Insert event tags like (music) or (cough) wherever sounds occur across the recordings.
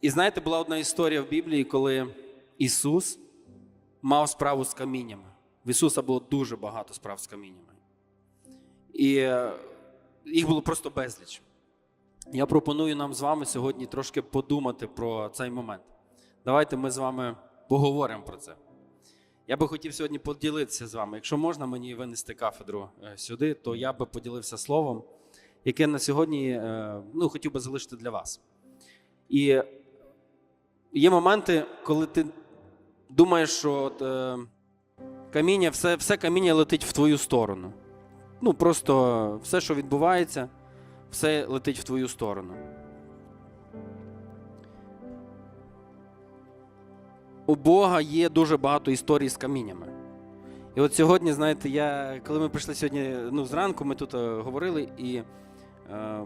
І знаєте, була одна історія в Біблії, коли Ісус мав справу з каміннями. В Ісуса було дуже багато справ з каміннями. І е, їх було просто безліч. Я пропоную нам з вами сьогодні трошки подумати про цей момент. Давайте ми з вами поговоримо про це. Я би хотів сьогодні поділитися з вами. Якщо можна мені винести кафедру е, сюди, то я би поділився словом, яке на сьогодні е, ну, хотів би залишити для вас. І є моменти, коли ти думаєш, що от, е, каміння, все, все каміння летить в твою сторону. Ну, просто все, що відбувається, все летить в твою сторону. У Бога є дуже багато історій з каміннями. І от сьогодні, знаєте, я, коли ми прийшли сьогодні ну, зранку, ми тут е, говорили, і е,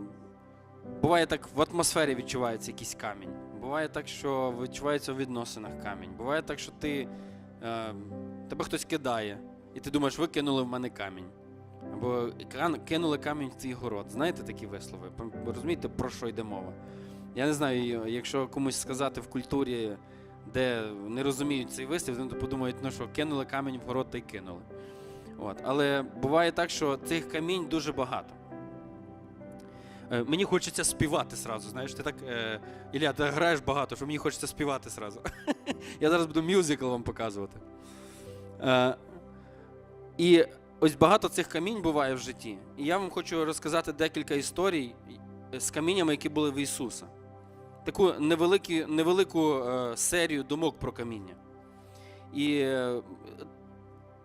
буває так, в атмосфері відчувається якийсь камінь. Буває так, що відчувається в відносинах камінь. Буває так, що ти, е, тебе хтось кидає, і ти думаєш, ви кинули в мене камінь. Або кинули камінь в твій город. Знаєте такі вислови? Розумієте, про що йде мова? Я не знаю, якщо комусь сказати в культурі, де не розуміють цей вислів, вони подумають, ну що, кинули камінь в город та й кинули. От. Але буває так, що цих камінь дуже багато. Е, Мені хочеться співати сразу, знаєш, ти так, е, Ілля, ти граєш багато, що мені хочеться співати сразу. (laughs) Я зараз буду мюзикл вам показувати. Е, і ось багато цих камінь буває в житті. І я вам хочу розказати декілька історій з каміннями, які були в Ісуса. Таку невелику, невелику е, серію думок про каміння. І е,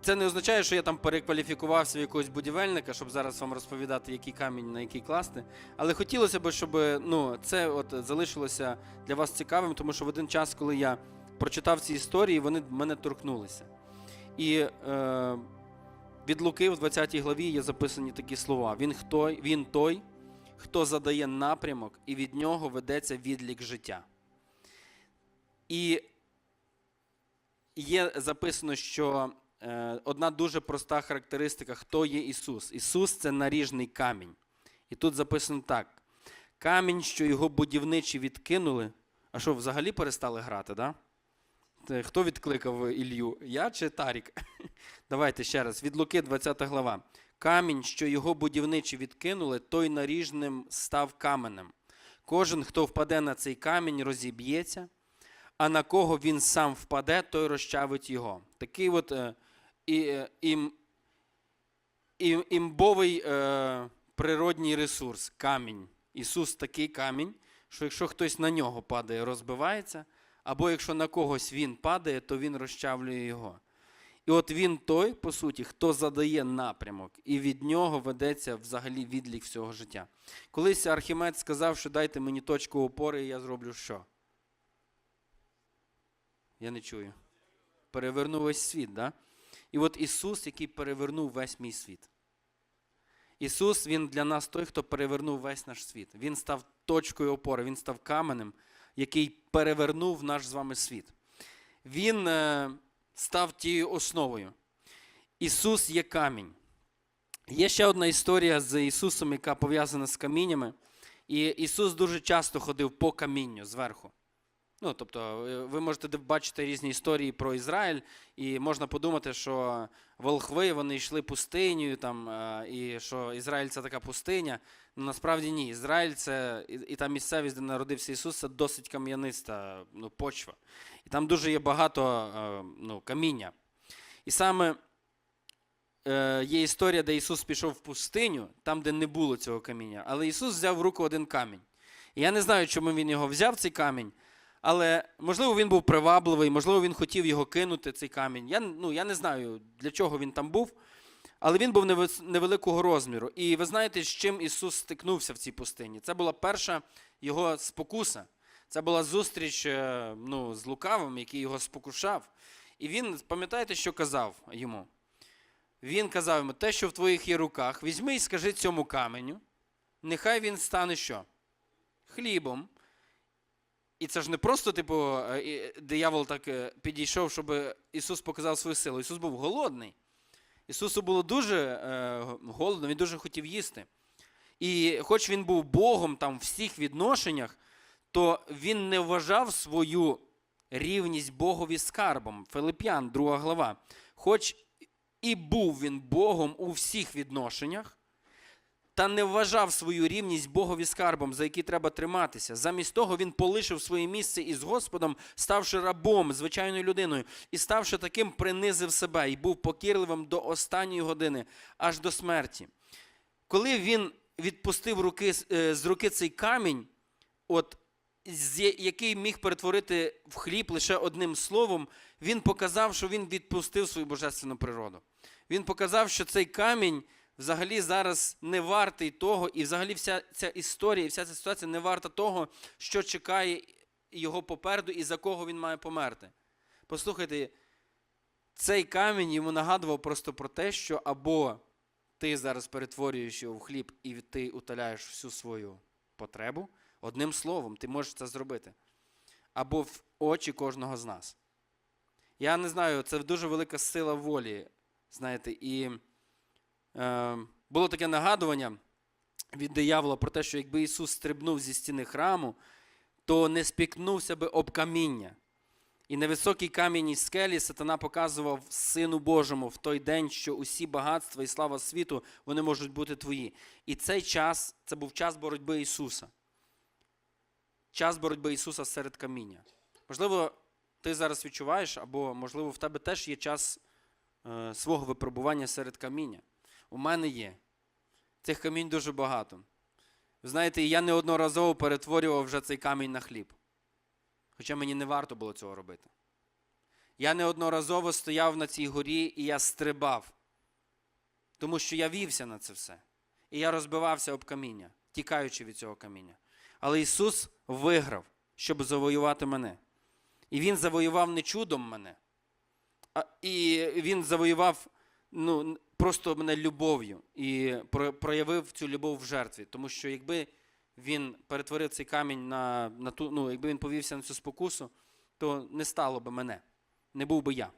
це не означає, що я там перекваліфікувався в якогось будівельника, щоб зараз вам розповідати, який камінь на який класти. Але хотілося б, щоб ну, це от залишилося для вас цікавим, тому що в один час, коли я прочитав ці історії, вони мене торкнулися. І е, від Луки в 20 главі є записані такі слова: Він, хто, він той, хто задає напрямок, і від нього ведеться відлік життя. І є записано, що одна дуже проста характеристика, хто є Ісус. Ісус це наріжний камінь. І тут записано так: камінь, що його будівничі відкинули. А що, взагалі перестали грати, да? Хто відкликав Ілью? Я чи Тарік? (laughs) Давайте ще раз. Від Луки, 20 глава. Камінь, що його будівничі відкинули, той наріжним став каменем. Кожен, хто впаде на цей камінь, розіб'ється, а на кого він сам впаде, той розчавить його. Такий от е, е, ім, ім, імбовий е, природній ресурс камінь. Ісус такий камінь, що якщо хтось на нього падає, розбивається, або якщо на когось він падає, то він розчавлює його. І от він той, по суті, хто задає напрямок, і від нього ведеться взагалі відлік всього життя. Колись Архімед сказав, що дайте мені точку опори, і я зроблю що? Я не чую. Переверну весь світ, да? І от Ісус, який перевернув весь мій світ. Ісус, Він для нас той, хто перевернув весь наш світ. Він став точкою опори, Він став каменем, який перевернув наш з вами світ. Він е, став тією основою. Ісус є камінь. Є ще одна історія з Ісусом, яка пов'язана з каміннями. І Ісус дуже часто ходив по камінню зверху. Ну, тобто, е, ви можете бачити різні історії про Ізраїль, і можна подумати, що волхви вони йшли пустинею, там, е, і що Ізраїль це така пустиня. Ну, насправді ні. Ізраїль це і, та місцевість, де народився Ісус, це досить кам'яниста ну, почва. І там дуже є багато е, ну, каміння. І саме є історія, де Ісус пішов в пустиню, там, де не було цього каміння. Але Ісус взяв в руку один камінь. І я не знаю, чому він його взяв, цей камінь. Але можливо він був привабливий, можливо, він хотів його кинути, цей камінь. Я, ну, я не знаю, для чого він там був, але він був невеликого розміру. І ви знаєте, з чим Ісус стикнувся в цій пустині? Це була перша його спокуса. Це була зустріч е, ну, з лукавим, який його спокушав. І він, пам'ятаєте, що казав йому? Він казав йому, те, що в твоїх є руках, візьми і скажи цьому каменю, нехай він стане що? Хлібом. І це ж не просто, типу, е, диявол так е, підійшов, щоб Ісус показав свою силу. Ісус був голодний. Ісусу було дуже е, голодно, він дуже хотів їсти. І хоч він був Богом там в всіх відношеннях, то він не вважав свою рівність Богові скарбом. Филип'ян, 2 глава. Хоч і був він Богом у всіх відношеннях, та не вважав свою рівність Богові скарбом, за який треба триматися. Замість того він полишив своє місце із Господом, ставши рабом, звичайною людиною, і ставши таким, принизив себе і був покірливим до останньої години, аж до смерті. Коли він відпустив руки, е, з руки цей камінь, от, який міг перетворити в хліб лише одним словом, він показав, що він відпустив свою божественну природу. Він показав, що цей камінь взагалі зараз не вартий того, і взагалі вся ця історія, і вся ця ситуація не варта того, що чекає його попереду і за кого він має померти. Послухайте, цей камінь йому нагадував просто про те, що або ти зараз перетворюєш його в хліб і ти утоляєш всю свою потребу, одним словом, ти можеш це зробити. Або в очі кожного з нас. Я не знаю, це дуже велика сила волі, знаєте, і було таке нагадування від диявола про те, що якби Ісус стрибнув зі стіни храму, то не спікнувся би об каміння. І на високій кам'яній скелі сатана показував Сину Божому в той день, що усі багатства і слава світу вони можуть бути твої. І цей час це був час боротьби Ісуса. Час боротьби Ісуса серед каміння. Можливо, ти зараз відчуваєш, або, можливо, в тебе теж є час е, свого випробування серед каміння. У мене є. Цих камінь дуже багато. Ви знаєте, я неодноразово перетворював вже цей камінь на хліб. Хоча мені не варто було цього робити. Я неодноразово стояв на цій горі і я стрибав, тому що я вівся на це все. І я розбивався об каміння, тікаючи від цього каміння. Але Ісус виграв, щоб завоювати мене. І Він завоював не чудом мене, а, і Він завоював ну, просто мене любов'ю і проявив цю любов в жертві. Тому що якби він перетворив цей камінь на, на ту, ну, якби він повівся на цю спокусу, то не стало би мене, не був би я,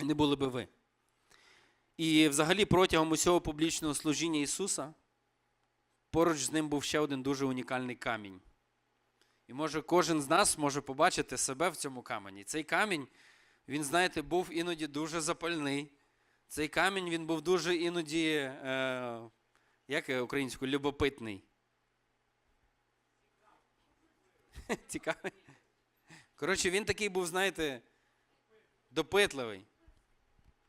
не були би ви. І взагалі протягом усього публічного служіння Ісуса поруч з ним був ще один дуже унікальний камінь. І може кожен з нас може побачити себе в цьому камені. Цей камінь, він, знаєте, був іноді дуже запальний. Цей камінь він був дуже іноді, е, як українською, любопитний. (laughs) Цікавий. Коротше, він такий був, знаєте, допитливий.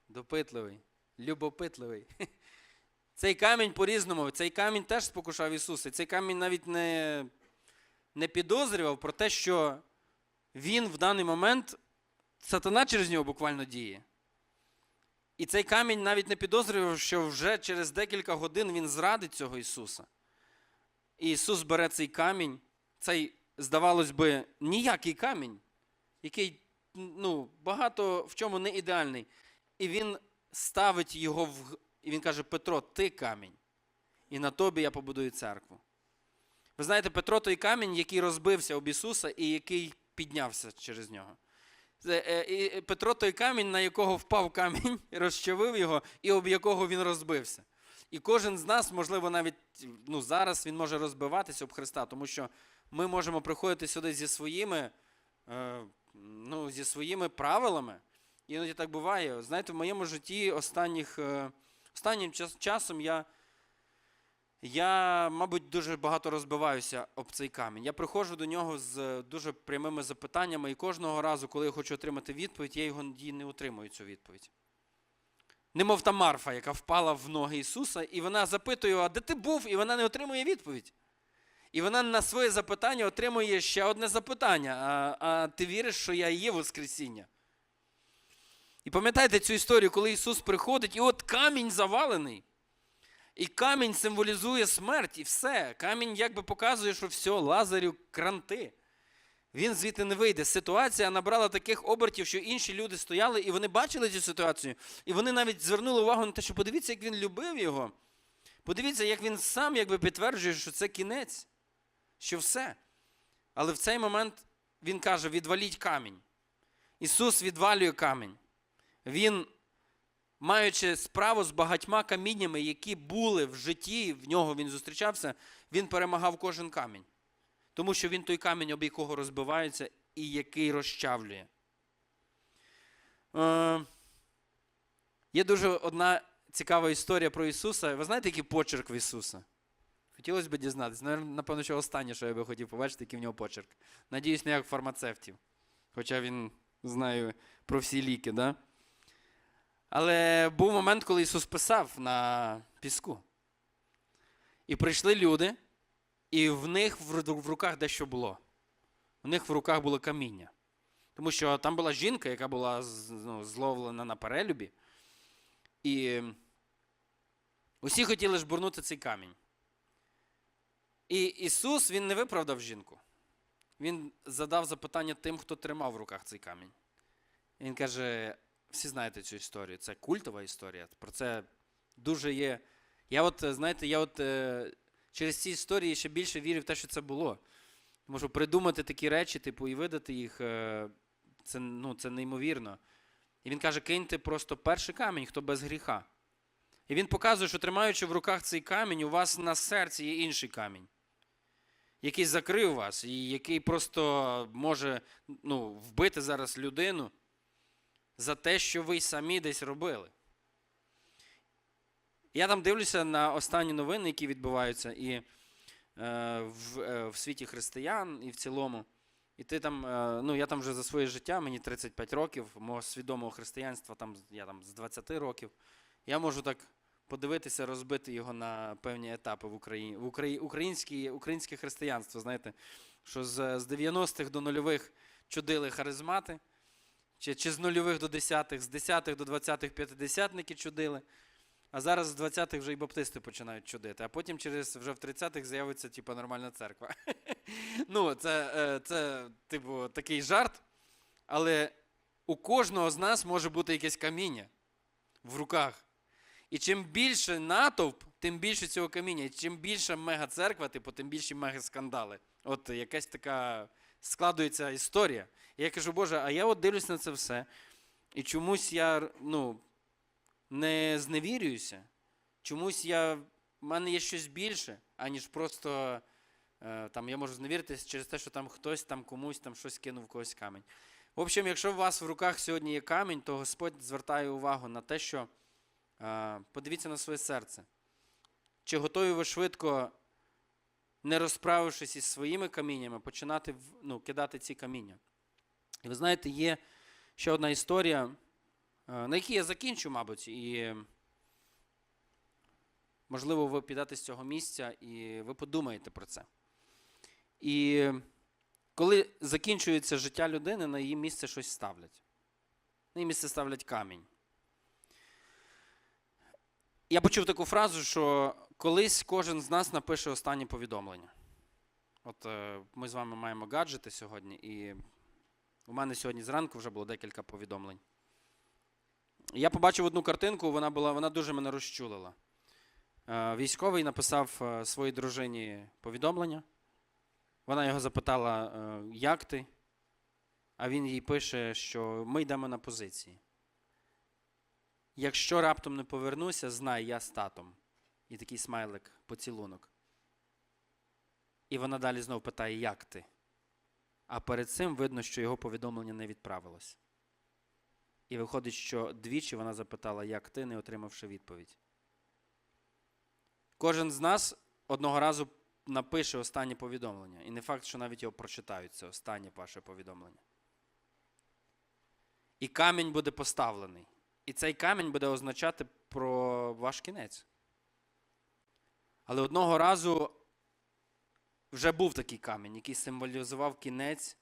Допитливий, любопитливий. (laughs) Цей камінь по-різному, цей камінь теж спокушав Ісуса. Цей камінь навіть не, не підозрював про те, що він в даний момент, сатана через нього буквально діє. І цей камінь навіть не підозрював, що вже через декілька годин він зрадить цього Ісуса. І Ісус бере цей камінь, цей, здавалось би, ніякий камінь, який ну, багато в чому не ідеальний. І він ставить його в. І він каже: Петро, ти камінь. І на тобі я побудую церкву. Ви знаєте, Петро той камінь, який розбився об Ісуса і який піднявся через нього. Е, і Петро той камінь, на якого впав камінь, (laughs) розчавив його, і об якого він розбився. І кожен з нас, можливо, навіть ну, зараз він може розбиватися об Христа, тому що ми можемо приходити сюди зі своїми, е, ну, зі своїми правилами. Іноді так буває. Знаєте, в моєму житті останніх, е, останнім часом я, я, мабуть, дуже багато розбиваюся об цей камінь. Я приходжу до нього з е, дуже прямими запитаннями, і кожного разу, коли я хочу отримати відповідь, я його не отримую, цю відповідь. Немов та Марфа, яка впала в ноги Ісуса, і вона запитує, а де ти був? І вона не отримує відповідь. І вона на своє запитання отримує ще одне запитання: а, а ти віриш, що я є Воскресіння? І пам'ятаєте цю історію, коли Ісус приходить, і от камінь завалений. І камінь символізує смерть, і все. Камінь якби показує, що все, Лазарю кранти. Він звідти не вийде. Ситуація набрала таких обертів, що інші люди стояли, і вони бачили цю ситуацію. І вони навіть звернули увагу на те, що подивіться, як він любив його. Подивіться, як він сам якби підтверджує, що це кінець, що все. Але в цей момент він каже: відваліть камінь. Ісус відвалює камінь. Він, маючи справу з багатьма каміннями, які були в житті, в нього він зустрічався, він перемагав кожен камінь. Тому що він той камінь, об якого розбиваються, і який розчавлює. Е, є дуже одна цікава історія про Ісуса. Ви знаєте, який почерк в Ісуса? Хотілося б дізнатися. Напевно, що останнє, що я би хотів побачити, який в нього почерк. Надіюсь, не як фармацевтів. Хоча він знає про всі ліки, да? Але був момент, коли Ісус писав на піску. І прийшли люди, і в них в руках дещо було. У них в руках було каміння. Тому що там була жінка, яка була ну, зловлена на перелюбі. І усі хотіли жбурнути цей камінь. І Ісус він не виправдав жінку. Він задав запитання тим, хто тримав в руках цей камінь. Він каже: всі знаєте цю історію. Це культова історія. Про це дуже є. Я от, е, знаєте, я от е, через ці історії ще більше вірю в те, що це було. Можу придумати такі речі, типу, і видати їх. е, Це, ну, це неймовірно. І він каже: киньте просто перший камінь, хто без гріха. І він показує, що тримаючи в руках цей камінь, у вас на серці є інший камінь, який закрив вас, і який просто може ну, вбити зараз людину за те, що ви самі десь робили. Я там дивлюся на останні новини, які відбуваються і е, в, е, в світі християн, і в цілому. І ти там, е, ну я там вже за своє життя, мені 35 років, мого свідомого християнства, там, я там з 20 років. Я можу так подивитися, розбити його на певні етапи в Україні. В Украї... українське, українське християнство, знаєте, що з, з 90-х до нульових чудили харизмати, чи, чи з нульових до десятих, з десятих до 20-х п'ятидесятники чудили. А зараз з 20-х вже і баптисти починають чудити, а потім через вже в 30-х з'явиться типу, нормальна церква. (laughs) ну, це, е, це, типу, такий жарт. Але у кожного з нас може бути якесь каміння в руках. І чим більше натовп, тим більше цього каміння. І чим більше мега-церква, типу, тим більші мега-скандали. От якась така складується історія. І я кажу, Боже, а я от дивлюсь на це все. І чомусь я ну, не зневірююся. Чомусь я, в мене є щось більше, аніж просто е, там, я можу зневіритися через те, що там хтось там комусь там щось кинув когось камінь. В общем, якщо у вас в руках сьогодні є камінь, то Господь звертає увагу на те, що е, подивіться на своє серце. Чи готові ви швидко, не розправившись із своїми каміннями, починати ну, кидати ці каміння? І ви знаєте, є ще одна історія, е, на якій я закінчу, мабуть, і можливо, ви підете з цього місця і ви подумаєте про це. І коли закінчується життя людини, на її місце щось ставлять. На її місце ставлять камінь. Я почув таку фразу, що колись кожен з нас напише останнє повідомлення. От е, ми з вами маємо гаджети сьогодні, і у мене сьогодні зранку вже було декілька повідомлень. Я побачив одну картинку, вона була, вона дуже мене розчулила. Е, Військовий написав е, своїй дружині повідомлення. Вона його запитала, як ти? А він їй пише, що ми йдемо на позиції. Якщо раптом не повернуся, знай, я з татом. І такий смайлик, поцілунок. І вона далі знов питає, як ти? А перед цим видно, що його повідомлення не відправилось. І виходить, що двічі вона запитала, як ти, не отримавши відповідь. Кожен з нас одного разу напише останнє повідомлення. І не факт, що навіть його прочитають, це останнє ваше повідомлення. І камінь буде поставлений. І цей камінь буде означати про ваш кінець. Але одного разу вже був такий камінь, який символізував кінець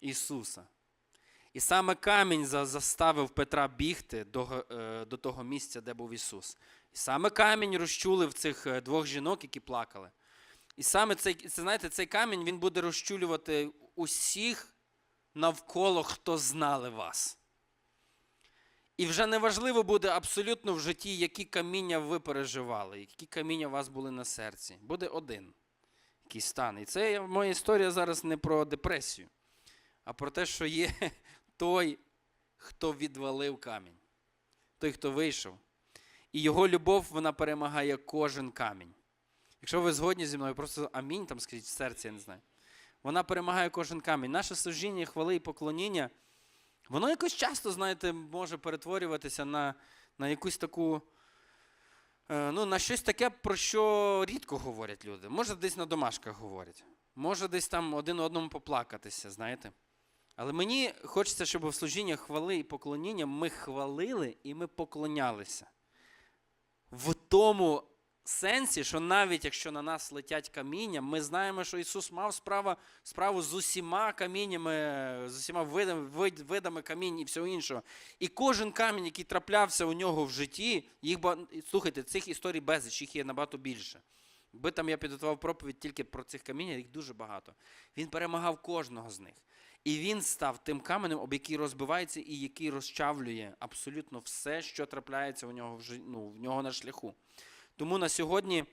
Ісуса. І саме камінь заставив Петра бігти до, е, до того місця, де був Ісус. І саме камінь розчулив цих е, двох жінок, які плакали. І саме цей, це, знаєте, цей камінь він буде розчулювати усіх навколо, хто знали вас. І вже неважливо буде абсолютно в житті, які каміння ви переживали, які каміння у вас були на серці. Буде один, який стане. І це моя історія зараз не про депресію, а про те, що є (laughs) той, хто відвалив камінь, той, хто вийшов. І його любов вона перемагає кожен камінь. Якщо ви згодні зі мною, просто амінь там скажіть в серці, я не знаю. Вона перемагає кожен камінь. Наше служіння, хвали і поклоніння, воно якось часто, знаєте, може перетворюватися на, на якусь таку. е, Ну, на щось таке, про що рідко говорять люди. Може, десь на домашках говорять. Може, десь там один одному поплакатися, знаєте. Але мені хочеться, щоб в служінні хвали і поклоніння ми хвалили і ми поклонялися. В тому сенсі, що навіть якщо на нас летять каміння, ми знаємо, що Ісус мав справа, справу з усіма каміннями, з усіма видами, вид- видами камінь і всього іншого. І кожен камінь, який траплявся у нього в житті, їх слухайте, цих історій безліч, їх є набагато більше. Якби там я підготував проповідь тільки про цих каміння, їх дуже багато. Він перемагав кожного з них. І він став тим каменем, об який розбивається і який розчавлює абсолютно все, що трапляється у нього в, ну, в нього на шляху. Тому на сьогодні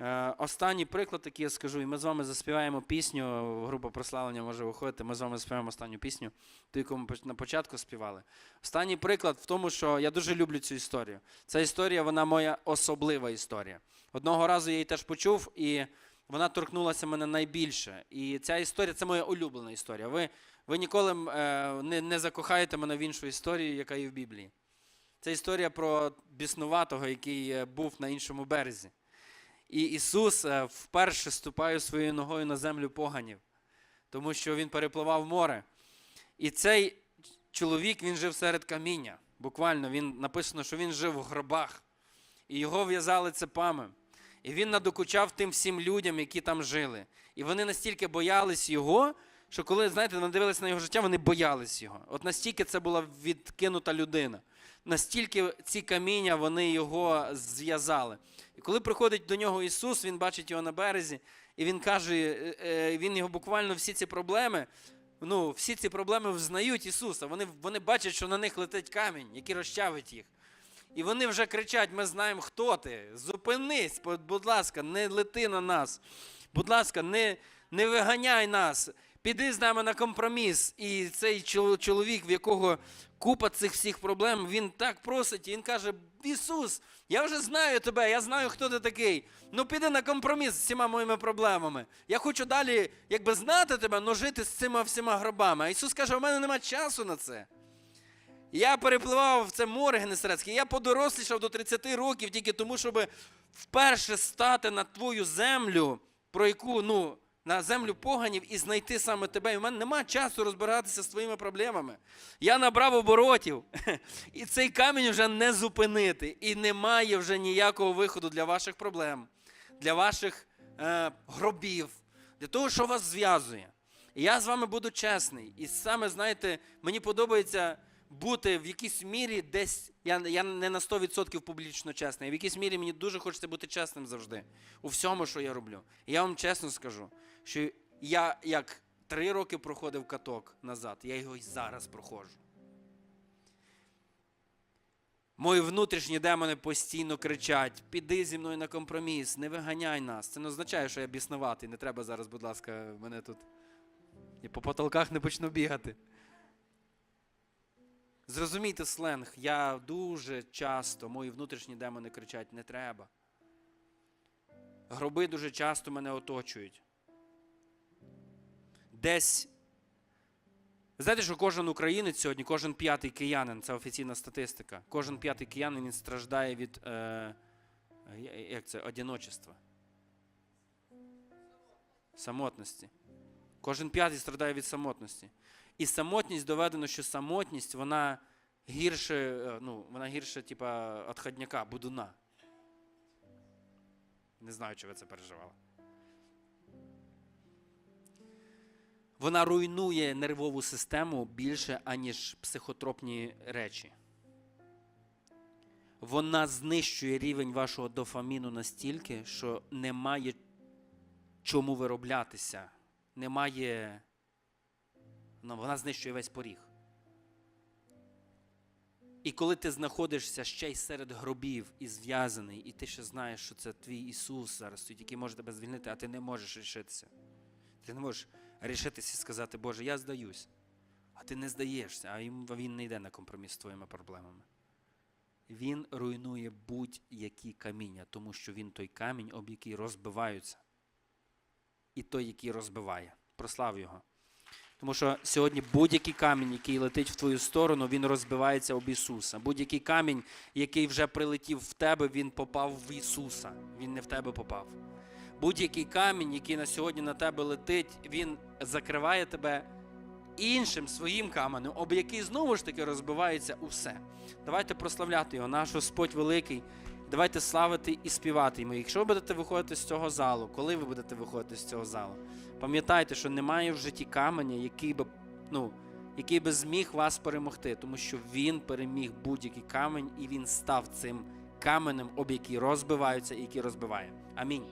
е, останній приклад, який я скажу, і ми з вами заспіваємо пісню. Група прославлення може виходити. Ми з вами заспіваємо останню пісню, ту, яку ми на початку співали. Останній приклад в тому, що я дуже люблю цю історію. Ця історія, вона моя особлива історія. Одного разу я її теж почув, і вона торкнулася мене найбільше. І ця історія це моя улюблена історія. Ви, ви ніколи е, не, не закохаєте мене в іншу історію, яка є в Біблії. Це історія про біснуватого, який е, був на іншому березі. І Ісус е, вперше ступає своєю ногою на землю поганів, тому що Він перепливав море. І цей чоловік він жив серед каміння. Буквально він написано, що він жив в гробах, і його в'язали цепами. І він надокучав тим всім людям, які там жили. І вони настільки боялись його, що коли, знаєте, надивилися на його життя, вони боялись його. От настільки це була відкинута людина. Настільки ці каміння вони його зв'язали. І коли приходить до нього Ісус, він бачить його на березі, і він каже, е, е, він його буквально всі ці проблеми, ну, всі ці проблеми взнають Ісуса. Вони, вони бачать, що на них летить камінь, який розчавить їх. І вони вже кричать: ми знаємо, хто ти. Зупинись, будь- будь ласка, не лети на нас. Будь ласка, не, не виганяй нас. Піди з нами на компроміс. І цей чоловік, в якого купа цих всіх проблем, він так просить, і він каже: Ісус, я вже знаю тебе, я знаю, хто ти такий. Ну піди на компроміс з всіма моїми проблемами. Я хочу далі, якби знати тебе, но жити з цими всіма гробами. А Ісус каже: у мене немає часу на це. Я перепливав в це море Генесарецьке, я подорослішав до 30 років тільки тому, щоб вперше стати на твою землю, про яку, ну, на землю поганів і знайти саме тебе. І в мене немає часу розбиратися з твоїми проблемами. Я набрав оборотів, (laughs) і цей камінь вже не зупинити. І немає вже ніякого виходу для ваших проблем, для ваших е, гробів, для того, що вас зв'язує. І я з вами буду чесний. І саме, знаєте, мені подобається бути в якійсь мірі десь. Я, я не на 100% публічно чесний. а В якійсь мірі мені дуже хочеться бути чесним завжди. У всьому, що я роблю. І я вам чесно скажу, що я як три роки проходив каток назад, я його й зараз проходжу. Мої внутрішні демони постійно кричать: піди зі мною на компроміс, не виганяй нас. Це не означає, що я біснуватий. Не треба зараз, будь ласка, мене тут. І по потолках не почну бігати. Зрозумійте сленг, я дуже часто, мої внутрішні демони кричать: не треба. Гроби дуже часто мене оточують. Десь. Знаєте, що кожен українець сьогодні, кожен п'ятий киянин, це офіційна статистика. Кожен п'ятий киянин він страждає від е, як це, одиночества. Самотності. Кожен п'ятий страдає від самотності. І самотність доведено, що самотність вона гірше, е, ну, вона гірше, типа, отходняка, будуна. Не знаю, чи ви це переживали. Вона руйнує нервову систему більше, аніж психотропні речі. Вона знищує рівень вашого дофаміну настільки, що немає чому вироблятися. Немає. Ну, вона знищує весь поріг. І коли ти знаходишся ще й серед гробів і зв'язаний, і ти ще знаєш, що це твій Ісус зараз, який може тебе звільнити, а ти не можеш рішитися. Ти не можеш рішитися і сказати, Боже, я здаюсь. А ти не здаєшся, а він не йде на компроміс з твоїми проблемами. Він руйнує будь-які каміння, тому що він той камінь, об який розбиваються. І той, який розбиває. Прослав його. Тому що сьогодні будь-який камінь, який летить в твою сторону, він розбивається об Ісуса. Будь-який камінь, який вже прилетів в тебе, він попав в Ісуса. Він не в тебе попав. Будь-який камінь, який на сьогодні на тебе летить, він закриває тебе іншим своїм каменем, об який знову ж таки розбивається усе. Давайте прославляти його, наш Господь великий. Давайте славити і співати йому. Якщо ви будете виходити з цього залу, коли ви будете виходити з цього залу, пам'ятайте, що немає в житті каменя, який би, ну, який би зміг вас перемогти, тому що він переміг будь-який камінь, і він став цим каменем, об який розбиваються і який розбиває. Амінь.